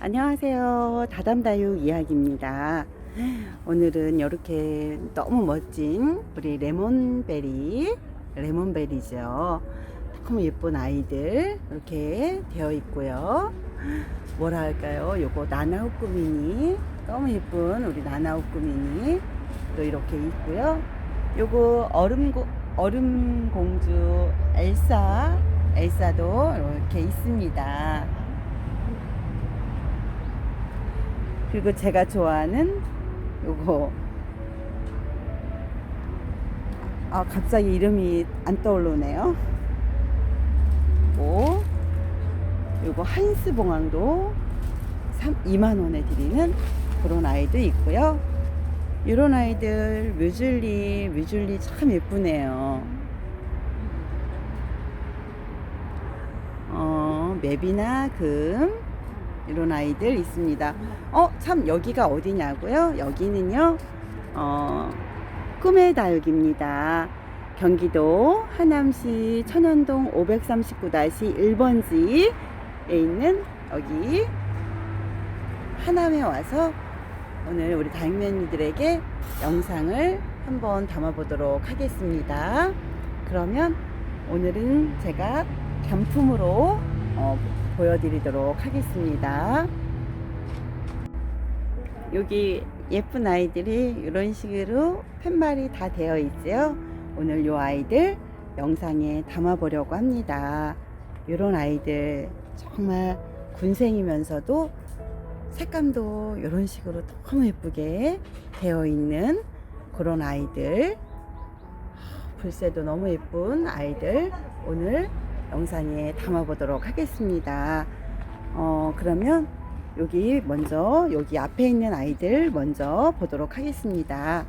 안녕하세요. 다담다육 이야기입니다. 오늘은 이렇게 너무 멋진 우리 레몬베리, 레몬베리죠. 너무 예쁜 아이들 이렇게 되어 있고요. 뭐라 할까요? 요거 나나우꾸미니 너무 예쁜 우리 나나우꾸미니 또 이렇게 있고요. 요거 얼음 고, 얼음 공주 엘사 엘사도 이렇게 있습니다. 그리고 제가 좋아하는 요거 아 갑자기 이름이 안 떠오르네요. 오 요거 하인스 봉황도 2만 원에 드리는 그런 아이도 있고요. 이런 아이들 뮤즐리 뮤즐리 참 예쁘네요. 어 맵이나 금 이런 아이들 있습니다. 어, 참 여기가 어디냐고요? 여기는요. 어, 꿈의 다육입니다. 경기도 하남시 천연동 539-1번지에 있는 여기 하남에 와서 오늘 우리 다육맨이들에게 영상을 한번 담아보도록 하겠습니다. 그러면 오늘은 제가 단품으로 어, 보여드리도록 하겠습니다. 여기 예쁜 아이들이 이런 식으로 팻말이 다 되어 있죠. 오늘 요 아이들 영상에 담아보려고 합니다. 이런 아이들 정말 군생이면서도 색감도 이런 식으로 너무 예쁘게 되어 있는 그런 아이들 불새도 너무 예쁜 아이들 오늘 영상에 담아 보도록 하겠습니다. 어, 그러면 여기 먼저 여기 앞에 있는 아이들 먼저 보도록 하겠습니다.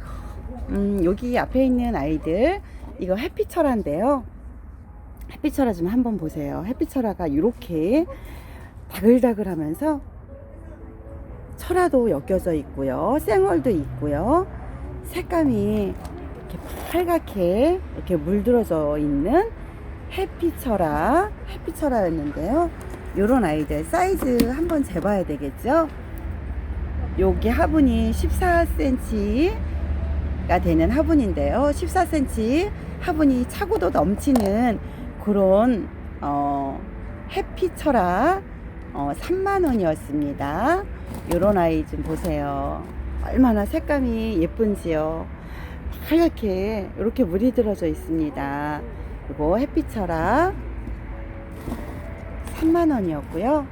음, 여기 앞에 있는 아이들 이거 햇빛철화인데요. 햇빛철화 좀 한번 보세요. 햇빛철화가 이렇게 다글다글 하면서 철화도 엮여져 있고요. 생얼도 있고요. 색감이 이렇게 빨갛게 이렇게 물들어져 있는 햇빛철화, 햇빛철화였는데요. 요런 아이들 사이즈 한번 재봐야 되겠죠? 여기 화분이 14cm가 되는 화분인데요. 14cm 화분이 차고도 넘치는 그런 어, 햇빛철화 어, 3만 원이었습니다. 요런 아이 좀 보세요. 얼마나 색감이 예쁜지요. 하얗게 이렇게 물이 들어져 있습니다. 그리고 햇빛철화 3만원이었고요.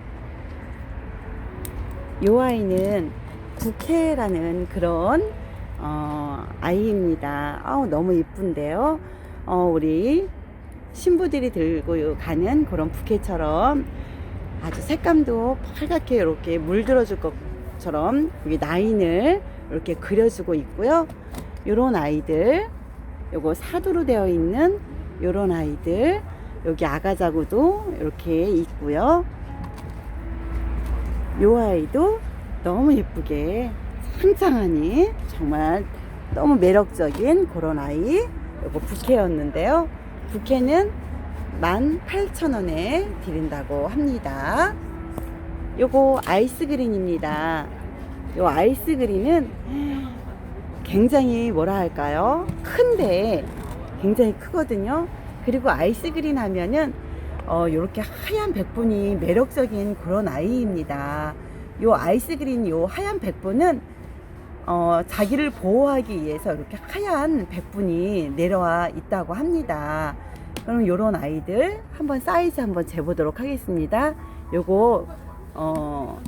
요 아이는 부케라는 그런 어, 아이입니다. 아우, 너무 이쁜데요. 어, 우리 신부들이 들고 가는 그런 부케처럼 아주 색감도 빨갛게 이렇게 물들어줄 것처럼 여기 라인을 이렇게 그려주고 있고요. 요런 아이들, 요거 사두로 되어 있는 요런 아이들, 여기 아가자구도 이렇게 있고요. 요 아이도 너무 예쁘게 상장하니 정말 너무 매력적인 그런 아이. 요거 부케였는데요. 부케는 18,000원에 드린다고 합니다. 요거 아이스 그린입니다. 요 아이스 그린은 굉장히 뭐라 할까요? 큰데 굉장히 크거든요. 그리고 아이스 그린 하면은 어, 요렇게 하얀 백분이 매력적인 그런 아이입니다. 요 아이스 그린 요 하얀 백분은 어, 자기를 보호하기 위해서 이렇게 하얀 백분이 내려와 있다고 합니다. 그럼 요런 아이들 한번 사이즈 한번 재보도록 하겠습니다. 요거 어,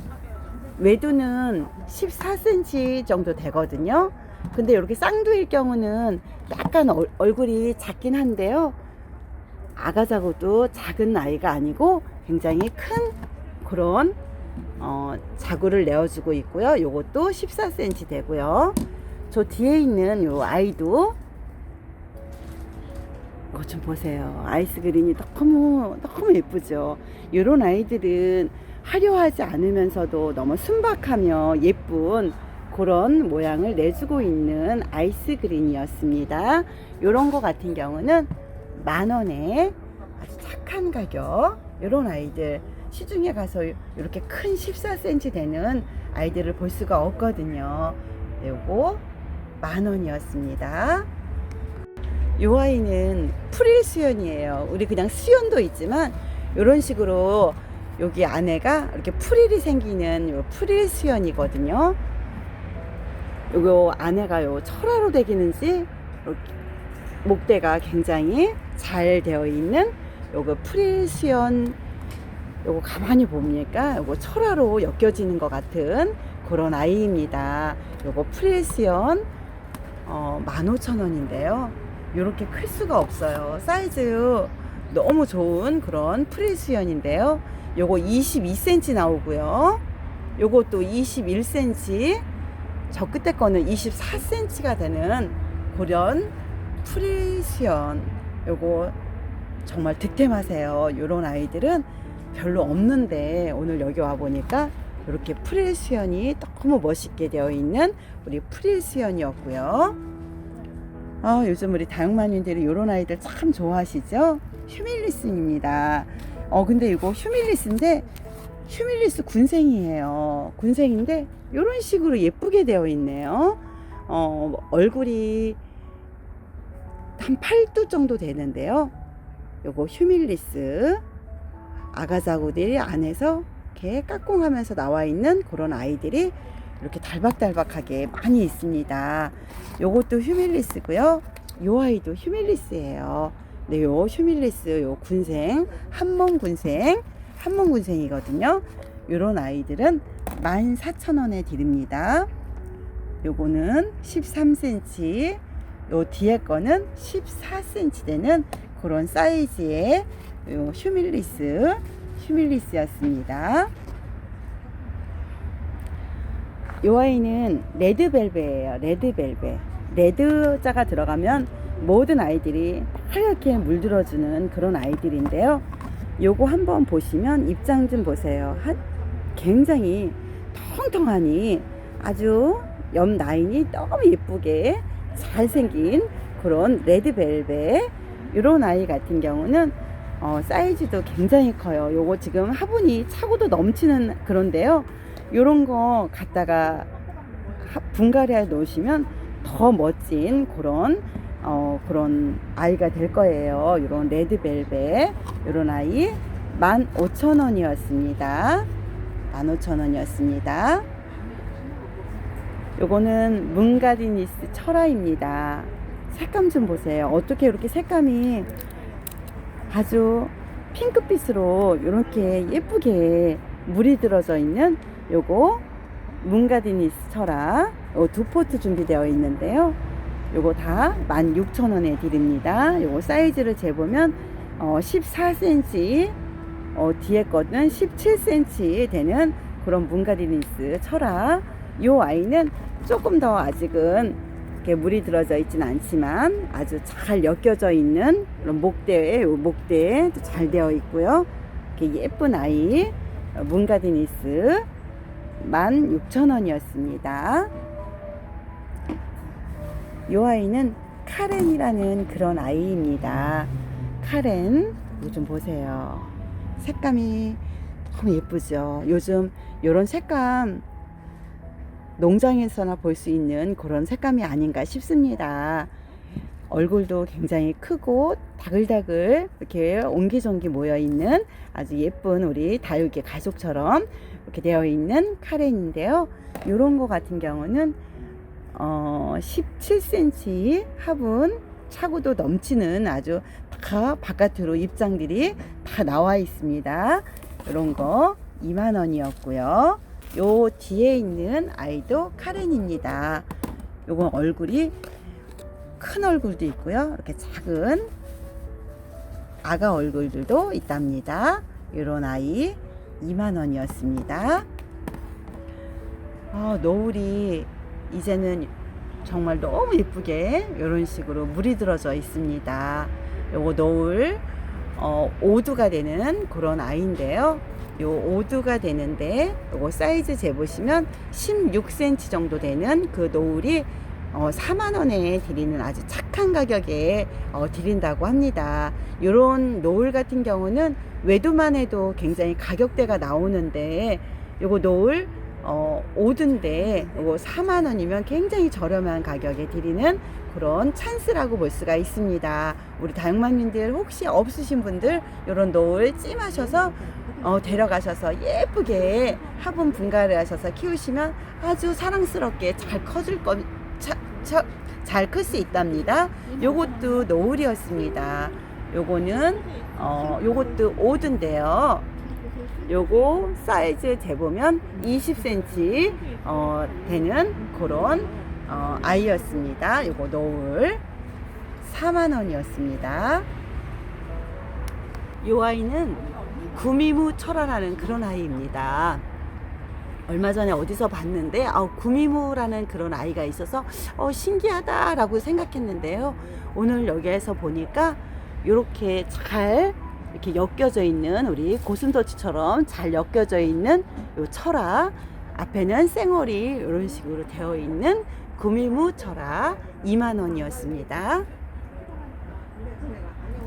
외두는 14cm 정도 되거든요. 근데 이렇게 쌍두일 경우는 약간 얼, 얼굴이 작긴 한데요. 아가자고도 작은 아이가 아니고 굉장히 큰 그런 어, 자구를 내어주고 있고요. 요것도 14cm 되고요. 저 뒤에 있는 요 아이도 이거 좀 보세요. 아이스 그린이 너무 너무 예쁘죠. 이런 아이들은 화려하지 않으면서도 너무 순박하며 예쁜 그런 모양을 내주고 있는 아이스 그린이었습니다. 요런 거 같은 경우는 만 원에 아주 착한 가격. 요런 아이들 시중에 가서 이렇게 큰 14cm 되는 아이들을 볼 수가 없거든요. 요거 만 원이었습니다. 요 아이는 프릴 수연이에요. 우리 그냥 수연도 있지만 이런 식으로 여기 안에가 이렇게 프릴이 생기는 요 프릴 수연이거든요. 요거 안에가 요 철화로 되기는지 목대가 굉장히 잘 되어 있는 요거 프릴 수연 요거 가만히 보니까 요거 철화로 엮여지는 것 같은 그런 아이입니다. 요거 프릴 수연 어, 15,000원인데요. 이렇게 클 수가 없어요. 사이즈 너무 좋은 그런 프릴 수연인데요. 요거 22cm 나오고요. 요것도 21cm. 저 끝에 거는 24cm가 되는 그런 프릴 수연. 요거 정말 득템하세요. 요런 아이들은 별로 없는데 오늘 여기 와 보니까 이렇게 프릴 수연이 너무 멋있게 되어 있는 우리 프릴 수연이었고요. 아, 요즘 우리 다육마님들이 이런 아이들 참 좋아하시죠? 휴밀리스입니다. 어, 근데 이거 휴밀리스인데, 휴밀리스 군생이에요. 군생인데, 이런 식으로 예쁘게 되어 있네요. 어, 얼굴이 한 8두 정도 되는데요. 요거 휴밀리스. 아가자구들이 안에서 이렇게 까꿍하면서 나와 있는 그런 아이들이 이렇게 달박달박하게 많이 있습니다. 요것도 휴밀리스고요. 요 아이도 휴밀리스예요. 네, 요 휴밀리스 요 군생 한몸 군생 한몸 군생이거든요. 요런 아이들은 14,000원에 드립니다. 요거는 13cm, 요 뒤에 거는 14cm 되는 그런 사이즈의 요 휴밀리스 휴밀리스였습니다. 요 아이는 레드벨벳이에요. 레드벨벳. 레드자가 들어가면 모든 아이들이 하얗게 물들어주는 그런 아이들인데요. 요거 한번 보시면 입장 좀 보세요. 한, 굉장히 통통하니 아주 옆 라인이 너무 예쁘게 잘생긴 그런 레드벨벳. 이런 아이 같은 경우는 어, 사이즈도 굉장히 커요. 요거 지금 화분이 차고도 넘치는 그런데요. 요런 거 갖다가 하- 분갈이해 놓으시면 더 멋진 그런 어, 그런 아이가 될 거예요. 요런 레드벨벳 요런 아이 15,000원이었습니다. 15,000원이었습니다. 요거는 문가디니스 철화입니다. 색감 좀 보세요. 어떻게 이렇게 색감이 아주 핑크빛으로 이렇게 예쁘게 물이 들어져 있는 요거 문가디니스 요두 포트 준비되어 있는데요. 요거 다 16,000원에 드립니다. 요거 사이즈를 재보면 어 14cm 어 뒤에 거는 17cm 되는 그런 문가디니스 철화 요 아이는 조금 더 아직은 이렇게 물이 들어져 있진 않지만 아주 잘 엮여져 있는 그런 목대에 요 목대에 잘 되어 있고요. 이렇게 예쁜 아이 어, 문가디니스 16,000원이었습니다. 이 아이는 카렌이라는 그런 아이입니다. 카렌, 좀 보세요. 색감이 너무 예쁘죠. 요즘 이런 색감 농장에서나 볼 수 있는 그런 색감이 아닌가 싶습니다. 얼굴도 굉장히 크고 다글다글 이렇게 옹기종기 모여 있는 아주 예쁜 우리 다육이 가족처럼 이렇게 되어 있는 카렌인데요. 이런 거 같은 경우는 어 17cm 화분 차고도 넘치는 아주 다 바깥으로 입장들이 다 나와 있습니다. 이런 거 2만 원이었고요. 요 뒤에 있는 아이도 카렌입니다. 요건 얼굴이 큰 얼굴도 있고요. 이렇게 작은 아가 얼굴들도 있답니다. 이런 아이 2만 원이었습니다. 아, 노을이 이제는 정말 너무 예쁘게 이런 식으로 물이 들어져 있습니다. 요거 노을 어, 5두가 되는 그런 아이인데요. 요 5두가 되는데 요거 사이즈 재보시면 16cm 정도 되는 그 노을이 어, 4만 원에 드리는 아주 착한 가격에 어, 드린다고 합니다. 요런 노을 같은 경우는 외도만 해도 굉장히 가격대가 나오는데 요거 노을 어, 5두인데 요거 4만 원이면 굉장히 저렴한 가격에 드리는 그런 찬스라고 볼 수가 있습니다. 우리 다육맘님들 혹시 없으신 분들 요런 노을 찜하셔서 어, 데려가셔서 예쁘게 화분 분갈이 하셔서 키우시면 아주 사랑스럽게 잘 커질 거, 잘 클 수 있답니다. 요것도 노을이었습니다. 요거는, 어, 요것도 5두인데요. 요거 사이즈 재보면 20cm, 어, 되는 그런, 어, 아이였습니다. 요거 노을. 4만 원이었습니다. 요 아이는 구미무 철화라는 그런 아이입니다. 얼마 전에 어디서 봤는데 아, 구미무라는 그런 아이가 있어서 어, 신기하다라고 생각했는데요. 오늘 여기에서 보니까 이렇게 잘 이렇게 엮여져 있는 우리 고슴도치처럼 잘 엮여져 있는 요 철화 앞에는 쌩얼이 이런 식으로 되어 있는 구미무 철화 2만 원이었습니다.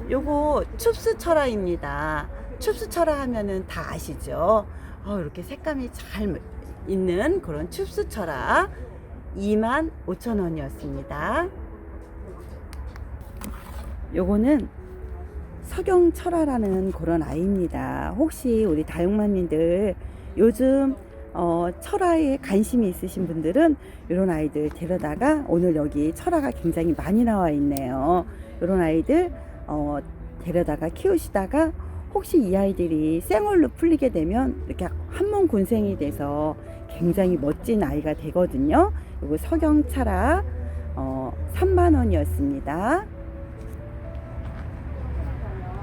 요거 춥스 철화입니다. 춥스 철화 하면은 다 아시죠? 어, 이렇게 색감이 잘 있는 그런 춥스 철화 2만 5천 원이었습니다. 요거는 석영철화라는 그런 아이입니다. 혹시 우리 다육맘님들 요즘 어, 철화에 관심이 있으신 분들은 이런 아이들 데려다가 오늘 여기 철화가 굉장히 많이 나와 있네요. 이런 아이들 어, 데려다가 키우시다가 혹시 이 아이들이 생얼로 풀리게 되면 이렇게 한 몸 군생이 돼서 굉장히 멋진 아이가 되거든요. 이거 석영차라 어, 3만 원이었습니다.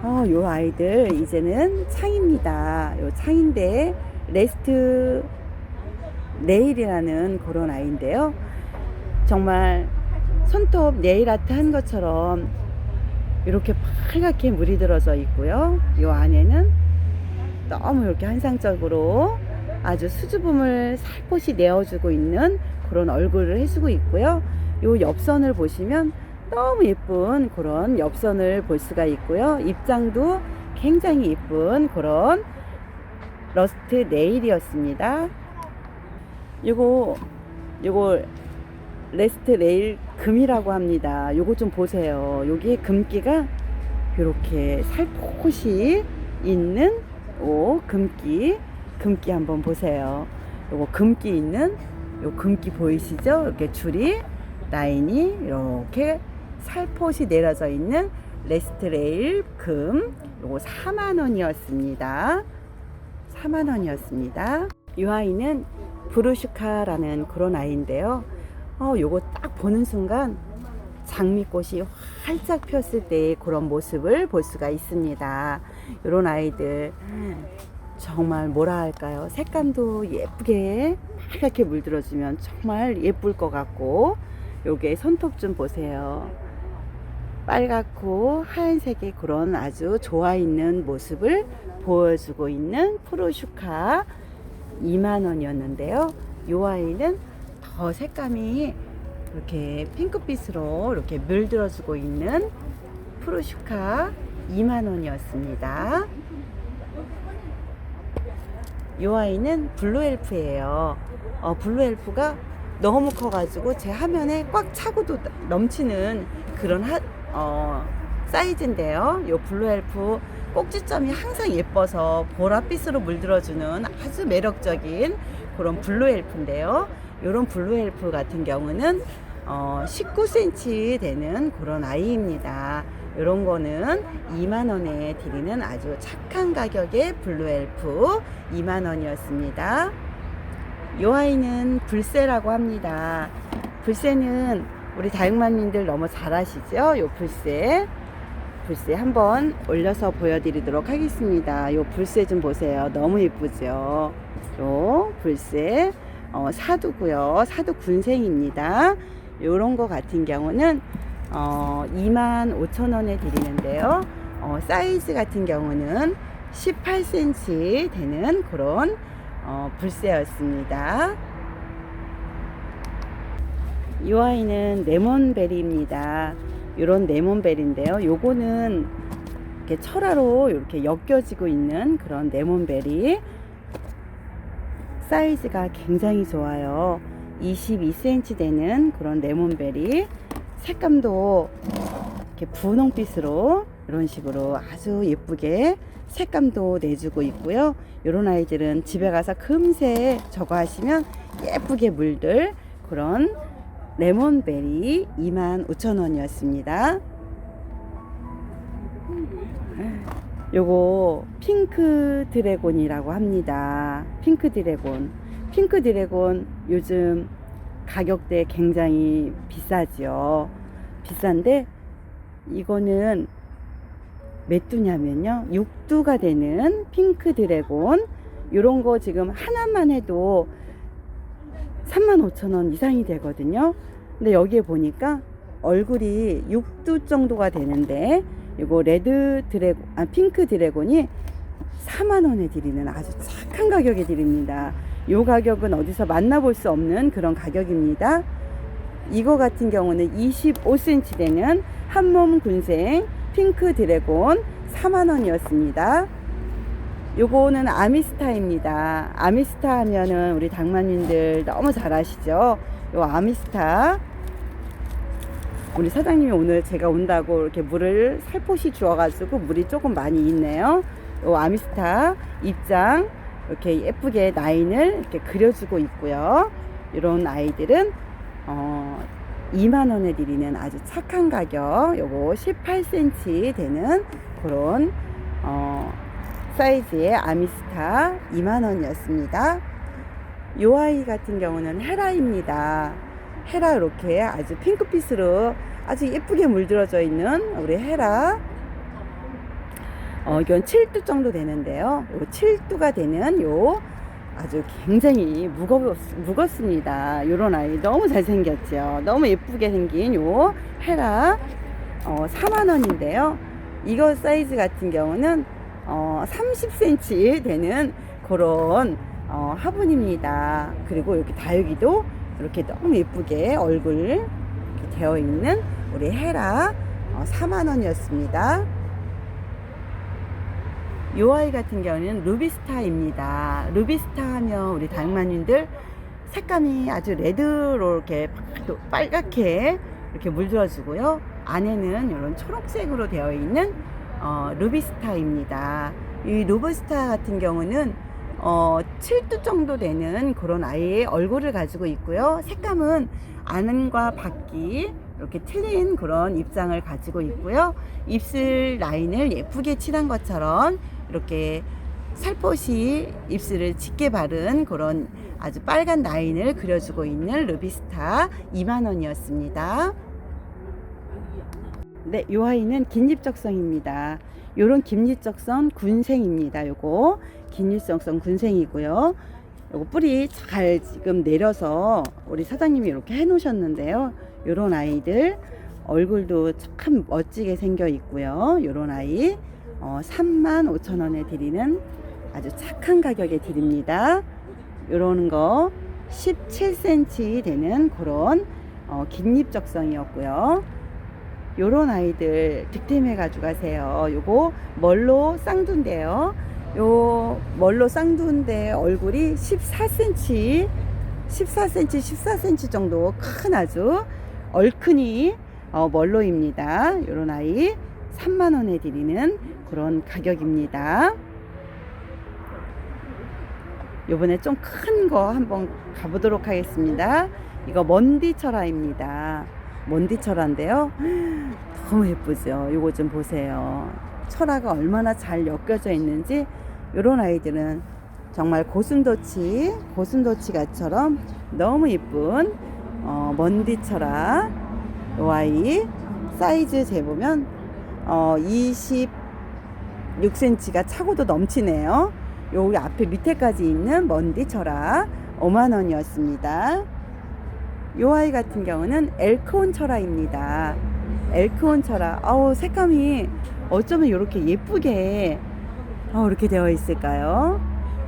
어, 요 아이들 이제는 창입니다. 요 창인데 레스트 네일이라는 그런 아이인데요. 정말 손톱 네일 아트 한 것처럼 이렇게 빨갛게 물이 들어져 있고요. 이 안에는 너무 이렇게 환상적으로 아주 수줍음을 살포시 내어주고 있는 그런 얼굴을 해주고 있고요. 이 옆선을 보시면 너무 예쁜 그런 옆선을 볼 수가 있고요. 입장도 굉장히 예쁜 그런 러스트 네일이었습니다. 요거 요거 레스트 레일 금이라고 합니다. 요거 좀 보세요. 여기 금기가 이렇게 살포시 있는 오 금기 금기 한번 보세요. 요거 금기 있는 요 금기 보이시죠? 이렇게 줄이 라인이 이렇게 살포시 내려져 있는 레스트 레일 금 요거 4만 원이었습니다. 4만 원이었습니다. 이 아이는 브루슈카라는 그런 아이인데요. 어, 요거 딱 보는 순간 장미꽃이 활짝 폈을 때의 그런 모습을 볼 수가 있습니다. 이런 아이들 정말 뭐라 할까요? 색감도 예쁘게 빨갛게 물들어주면 정말 예쁠 것 같고 요게 손톱 좀 보세요. 빨갛고 하얀색의 그런 아주 좋아 있는 모습을 보여주고 있는 프로슈카 2만 원이었는데요. 요 아이는 더 색감이 이렇게 핑크빛으로 이렇게 물들어주고 있는 프로슈카 2만 원이었습니다. 이 아이는 블루엘프예요. 어, 블루엘프가 너무 커가지고 제 화면에 꽉 차고도 넘치는 그런 하, 어, 사이즈인데요. 이 블루엘프 꼭지점이 항상 예뻐서 보랏빛으로 물들어주는 아주 매력적인 그런 블루엘프인데요. 이런 블루엘프 같은 경우는 어, 19cm 되는 그런 아이입니다. 이런 거는 2만 원에 드리는 아주 착한 가격의 블루엘프 2만 원이었습니다. 이 아이는 불새라고 합니다. 불새는 우리 다육맘님들 너무 잘 아시죠? 요 불새. 불새 한번 올려서 보여드리도록 하겠습니다. 요 불새 좀 보세요. 너무 예쁘죠? 요 불새. 어, 사두고요. 사두 군생입니다. 요런 거 같은 경우는 어, 2만 5천 원에 드리는데요. 어, 사이즈 같은 경우는 18cm 되는 그런 어, 불새였습니다. 이 아이는 레몬베리입니다. 이런 레몬베리인데요. 요거는 이렇게 철화로 이렇게 엮여지고 있는 그런 레몬베리. 사이즈가 굉장히 좋아요. 22cm 되는 그런 레몬베리. 색감도 이렇게 분홍빛으로 이런 식으로 아주 예쁘게 색감도 내주고 있고요. 이런 아이들은 집에 가서 금세 저거 하시면 예쁘게 물들 그런 레몬베리 25,000원이었습니다. 요거 핑크 드래곤이라고 합니다. 핑크 드래곤. 핑크 드래곤 요즘 가격대 굉장히 비싸죠. 비싼데 이거는 몇 두냐면요. 6두가 되는 핑크 드래곤. 요런 거 지금 하나만 해도 35,000원 이상이 되거든요. 근데 여기에 보니까 얼굴이 6두 정도가 되는데 이거 레드 드래곤, 아 핑크 드래곤이 4만 원에 드리는 아주 착한 가격에 드립니다. 이 가격은 어디서 만나볼 수 없는 그런 가격입니다. 이거 같은 경우는 25cm 되는 한몸 군생 핑크 드래곤 4만 원이었습니다. 요거는 아미스타입니다. 아미스타 하면은 우리 당마님들 너무 잘 아시죠? 요 아미스타. 우리 사장님이 오늘 제가 온다고 이렇게 물을 살포시 주어가지고 물이 조금 많이 있네요. 요 아미스타 입장 이렇게 예쁘게 라인을 이렇게 그려주고 있고요. 이런 아이들은 어 2만 원에 드리는 아주 착한 가격. 요거 18cm 되는 그런 어 사이즈의 아미스타 2만 원이었습니다. 요 아이 같은 경우는 헤라입니다. 헤라 이렇게 아주 핑크빛으로 아주 예쁘게 물들어져 있는 우리 헤라. 어, 이건 7두 정도 되는데요. 요 7두가 되는 요 아주 굉장히 무겁, 무겁습니다. 요런 아이 너무 잘생겼죠. 너무 예쁘게 생긴 요 헤라 어, 4만원인데요. 이거 사이즈 같은 경우는 어, 30cm 되는 그런 어, 화분입니다. 그리고 이렇게 다육이도 이렇게 너무 예쁘게 얼굴 되어 있는 우리 헤라 어, 4만 원이었습니다. 요 아이 같은 경우는 루비스타입니다. 루비스타 하면 우리 다육마님들 색감이 아주 레드로 이렇게 빨갛게 이렇게 물들어주고요. 안에는 이런 초록색으로 되어 있는 어, 루비스타입니다. 이 루비스타 같은 경우는 어, 7두 정도 되는 그런 아이의 얼굴을 가지고 있고요. 색감은 안과 밖이 이렇게 틀린 그런 입장을 가지고 있고요. 입술 라인을 예쁘게 칠한 것처럼 이렇게 살포시 입술을 짙게 바른 그런 아주 빨간 라인을 그려주고 있는 루비스타 2만원이었습니다. 네, 요 아이는 긴잎적성입니다. 요런 긴잎적성 군생입니다. 요거 긴잎적성 군생이고요. 요거 뿌리 잘 지금 내려서 우리 사장님이 이렇게 해 놓으셨는데요. 요런 아이들 얼굴도 참 멋지게 생겨 있고요. 요런 아이 어, 3만 5천 원에 드리는 아주 착한 가격에 드립니다. 요런 거 17cm 되는 그런 어, 긴잎 적성이었고요. 요런 아이들 득템해 가지고 가세요. 요거 멀로 쌍두인데요. 요 멀로 쌍두인데 얼굴이 14cm, 14cm, 14cm 정도 큰 아주 얼큰이 어, 멀로입니다. 요런 아이 3만 원에 드리는 그런 가격입니다. 요번에 좀 큰 거 한번 가보도록 하겠습니다. 이거 먼디철화입니다. 먼디철화인데요. 너무 예쁘죠? 요거 좀 보세요. 철화가 얼마나 잘 엮여져 있는지 요런 아이들은 정말 고슴도치, 고슴도치가처럼 너무 예쁜 어, 먼디철화 요 아이 사이즈 재보면 어, 26cm가 차고도 넘치네요. 여기 앞에 밑에까지 있는 먼디 철화 5만 원이었습니다. 요 아이 같은 경우는 엘크온 철화입니다. 엘크온 철화. 아우 색감이 어쩌면 이렇게 예쁘게 어, 이렇게 되어 있을까요?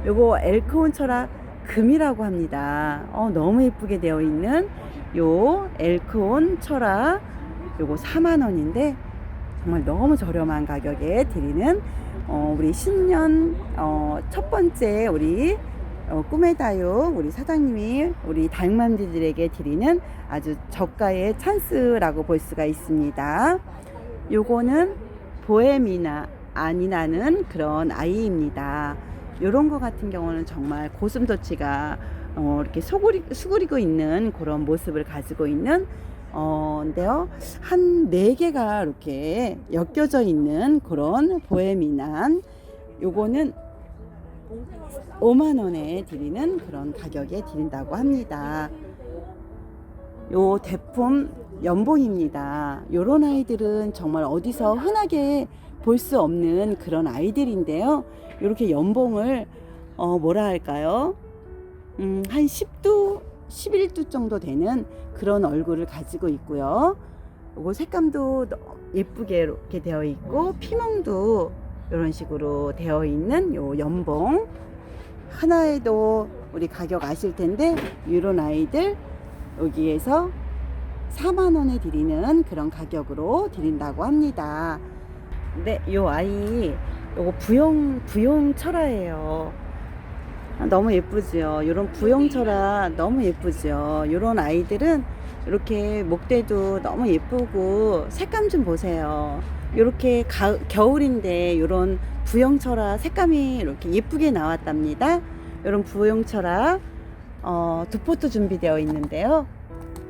요거 엘크온 철학 금이라고 합니다. 어, 너무 예쁘게 되어 있는 요 엘크온 철학 요거 4만 원인데 정말 너무 저렴한 가격에 드리는 어, 우리 신년 어, 첫 번째 우리 어, 꿈의 다육 우리 사장님이 우리 다육맘들에게 드리는 아주 저가의 찬스라고 볼 수가 있습니다. 요거는 보헤미나 아니나는 그런 아이입니다. 요런 거 같은 경우는 정말 고슴도치가 어, 이렇게 소구리, 수그리고 있는 그런 모습을 가지고 있는 어, 인데요. 한 네 개가 이렇게 엮여져 있는 그런 보헤미난 요거는 5만 원에 드리는 그런 가격에 드린다고 합니다. 요 대품 연봉입니다. 요런 아이들은 정말 어디서 흔하게 볼 수 없는 그런 아이들인데요. 이렇게 연봉을 어 뭐라 할까요? 음, 한 10도, 11도 정도 되는 그런 얼굴을 가지고 있고요. 요거 색감도 예쁘게 이렇게 되어 있고 피멍도 이런 식으로 되어 있는 요 연봉 하나에도 우리 가격 아실 텐데 이런 아이들 여기에서 4만 원에 드리는 그런 가격으로 드린다고 합니다. 네, 요 아이 요거 부용 부용 철화예요. 아, 너무 예쁘죠. 요런 부용 철화 너무 예쁘죠. 요런 아이들은 이렇게 목대도 너무 예쁘고 색감 좀 보세요. 요렇게 가, 겨울인데 요런 부영철화 색감이 이렇게 예쁘게 나왔답니다. 요런 부영철화 어, 두 포트 준비되어 있는데요.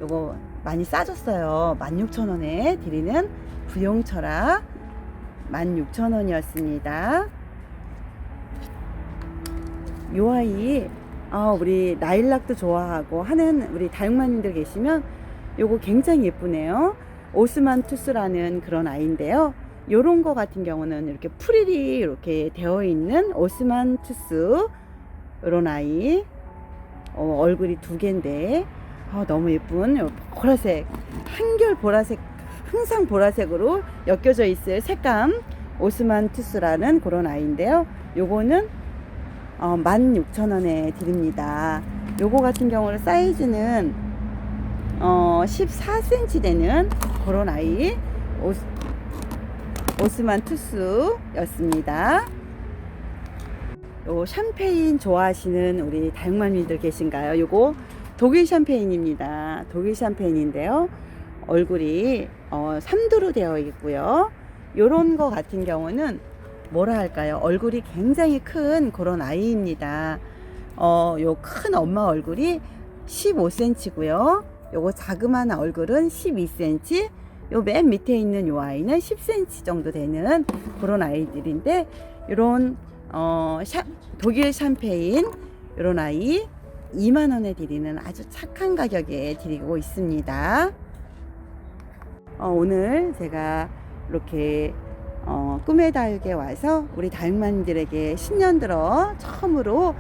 요거 많이 싸졌어요. 16,000원에 드리는 부영철화 16,000원이었습니다. 요 아이 아, 우리 나일락도 좋아하고 하는 우리 다육마님들 계시면 요거 굉장히 예쁘네요. 오스만 투스라는 그런 아이인데요. 요런 거 같은 경우는 이렇게 프릴이 이렇게 되어 있는 오스만 투스 요런 아이 어, 얼굴이 두 개인데 아, 너무 예쁜 요 보라색 한결 보라색 항상 보라색으로 엮여져 있을 색감 오스만 투스라는 그런 아이인데요. 요거는 어, 16,000원에 드립니다. 요거 같은 경우는 사이즈는 어, 14cm 되는 그런 아이 오스, 오스만 투스였습니다. 요 샴페인 좋아하시는 우리 다육맘님들 계신가요? 요거 독일 샴페인입니다. 독일 샴페인인데요. 얼굴이 어, 3도로 되어 있고요. 요런 거 같은 경우는 뭐라 할까요? 얼굴이 굉장히 큰 그런 아이입니다. 어, 요 큰 엄마 얼굴이 15cm고요. 요거 자그마한 얼굴은 12cm. 요 맨 밑에 있는 요 아이는 10cm 정도 되는 그런 아이들인데 요런 어, 샤, 독일 샴페인 요런 아이 2만 원에 드리는 아주 착한 가격에 드리고 있습니다. 어, 오늘 제가 이렇게 어, 꿈의 다육에 와서 우리 다육맘들에게 신년 들어 처음으로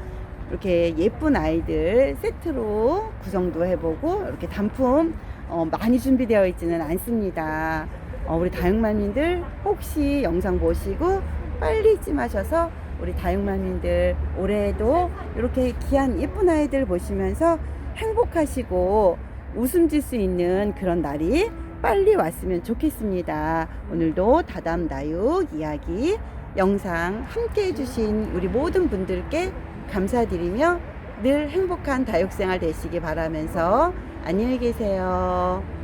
이렇게 예쁜 아이들 세트로 구성도 해보고 이렇게 단품 어, 많이 준비되어 있지는 않습니다. 어, 우리 다육맘님들 혹시 영상 보시고 빨리 찜하셔서 우리 다육맘님들 올해에도 이렇게 귀한 예쁜 아이들 보시면서 행복하시고 웃음 질 수 있는 그런 날이 빨리 왔으면 좋겠습니다. 오늘도 다담 다육 이야기 영상 함께 해주신 우리 모든 분들께 감사드리며 늘 행복한 다육생활 되시기 바라면서 안녕히 계세요.